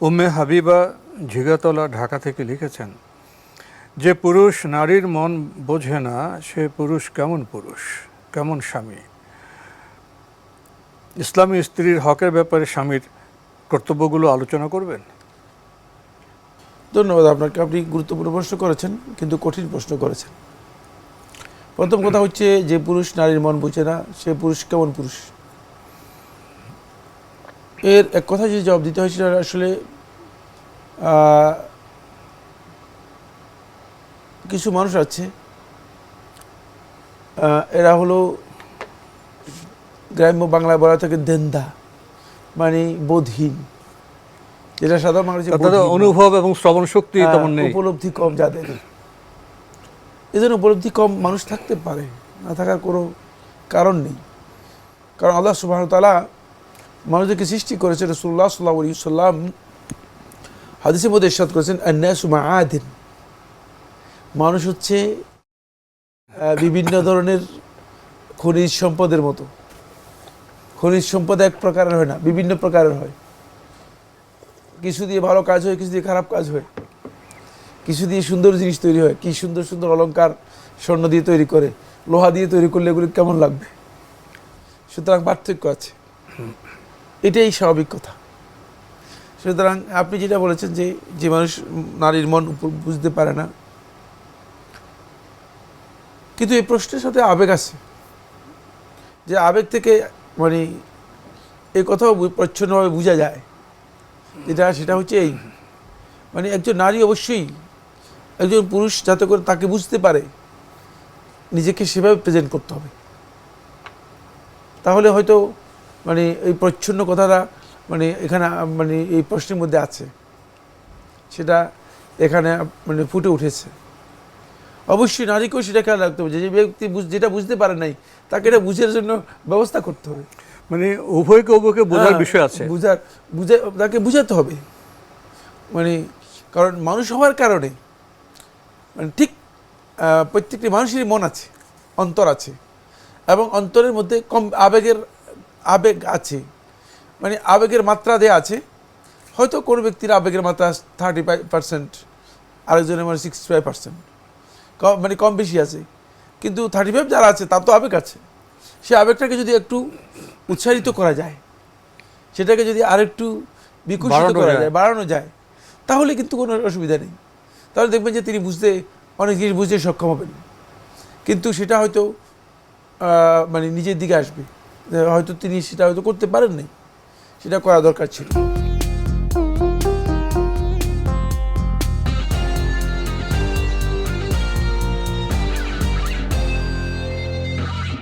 উম্মে হাবিবা ঝিগাতলা, ঢাকা থেকে লিখেছেন, যে পুরুষ নারীর মন বোঝে না, সে পুরুষ কেমন পুরুষ, কেমন স্বামী? ইসলামী স্ত্রীর হকের ব্যাপারে স্বামীর কর্তব্যগুলো আলোচনা করবেন? ধন্যবাদ আপনাকে, আপনি গুরুত্বপূর্ণ প্রশ্ন করেছেন, কিন্তু কঠিন প্রশ্ন করেছেন। প্রথম কথা হচ্ছে, যে পুরুষ নারীর মন বুঝে না, সে পুরুষ কেমন পুরুষ? এর এক কথা যে জবাব দিতে হয় সেটা আসলে কিছু মানুষ আছে এরা হলো গ্রাম্য বাংলায় বলা থাকে দেন্দা মানে বোধহীন। যেটা সাধারণ মানুষের অনুভব এবং শ্রবণ শক্তি হ্যাঁ, তেমন নেই। উপলব্ধি কম যাদের। এই জন্য উপলব্ধি কম মানুষ থাকতে পারে না থাকার কোনো কারণ নেই। কারণ আল্লাহ সুবাহ তালা মানুষদেরকে সৃষ্টি করেছে রসুল্লাহ সাল্লাহ সাল্লাম হাদিসের মধ্যে ইরশাদ করেছেন আন্নাসুমা আদিন মানুষ হচ্ছে বিভিন্ন ধরনের খনিজ সম্পদের মতো। খনিজ সম্পদ এক প্রকারের হয় না, বিভিন্ন প্রকারের হয়। কিছু দিয়ে ভালো কাজ হয়, কিছু দিয়ে খারাপ কাজ হয়। কিছু দিয়ে সুন্দর জিনিস তৈরি হয়, কি সুন্দর সুন্দর অলঙ্কার স্বর্ণ দিয়ে তৈরি করে, লোহা দিয়ে তৈরি করলে এগুলি কেমন লাগবে? সুতরাং পার্থক্য আছে। এটাই স্বাভাবিক কথা। সুতরাং আপনি যেটা বলেছেন যে যে মানুষ নারীর মন বুঝতে পারে না। কিন্তু এই প্রশ্নের সাথে আবেগ আছে। যে আবেগ থেকে মানে এই কথাও প্রচ্ছন্নভাবে বোঝা যায়। যেটা, সেটা হচ্ছে এই। মানে একজন নারী অবশ্যই একজন পুরুষ যাতে করে তাকে বুঝতে পারে, নিজেকে সেভাবে প্রেজেন্ট করতে হবে। তাহলে হয়তো মানে এই প্রচ্ছন্ন কথাটা মানে এখানে মানে এই প্রশ্নের মধ্যে আছে। সেটা এখানে মানে ফুটে উঠেছে। অবশ্যই নারীকেও সেটা খেয়াল রাখতে হবে। যে ব্যক্তি বুঝ- যেটা বুঝতে পারে নাই তাকে এটা বুঝার জন্য ব্যবস্থা করতে হবে। মানে উভয়কে উভয়কে বোঝার হ্যাঁ, বিষয় আছে। বুঝার বুঝে তাকে বুঝাতে হবে। মানে কারণ মানুষ হওয়ার কারণে মানে ঠিক প্রত্যেকটি মানুষেরই মন আছে অন্তর আছে। এবং অন্তরের মধ্যে কম আবেগের আবেগ আছে। মানে আবেগের মাত্রা দেয়া আছে। হয়তো কোনো ব্যক্তির আবেগের মাত্রা থার্টি ফাইভ পার্সেন্ট আরেকজনের মানে সিক্সটি ফাইভ পার্সেন্ট কম মানে কম বেশি আছে। কিন্তু থার্টি ফাইভ যারা আছে তার তো আবেগ আছে। সে আবেগটাকে যদি একটু উৎসাহিত করা যায় সেটাকে যদি আরেকটু বিকশিত করা যায়। বাড়ানো যায় তাহলে কিন্তু কোনো অসুবিধা নেই। তাহলে দেখবেন যে তিনি বুঝতে অনেক জিনিস বুঝতে সক্ষম হবেন। কিন্তু সেটা হয়তো মানে নিজের দিকে আসবে। হয়তো তিনি সেটা হয়তো করতে পারেননি। সেটা করা দরকার ছিল।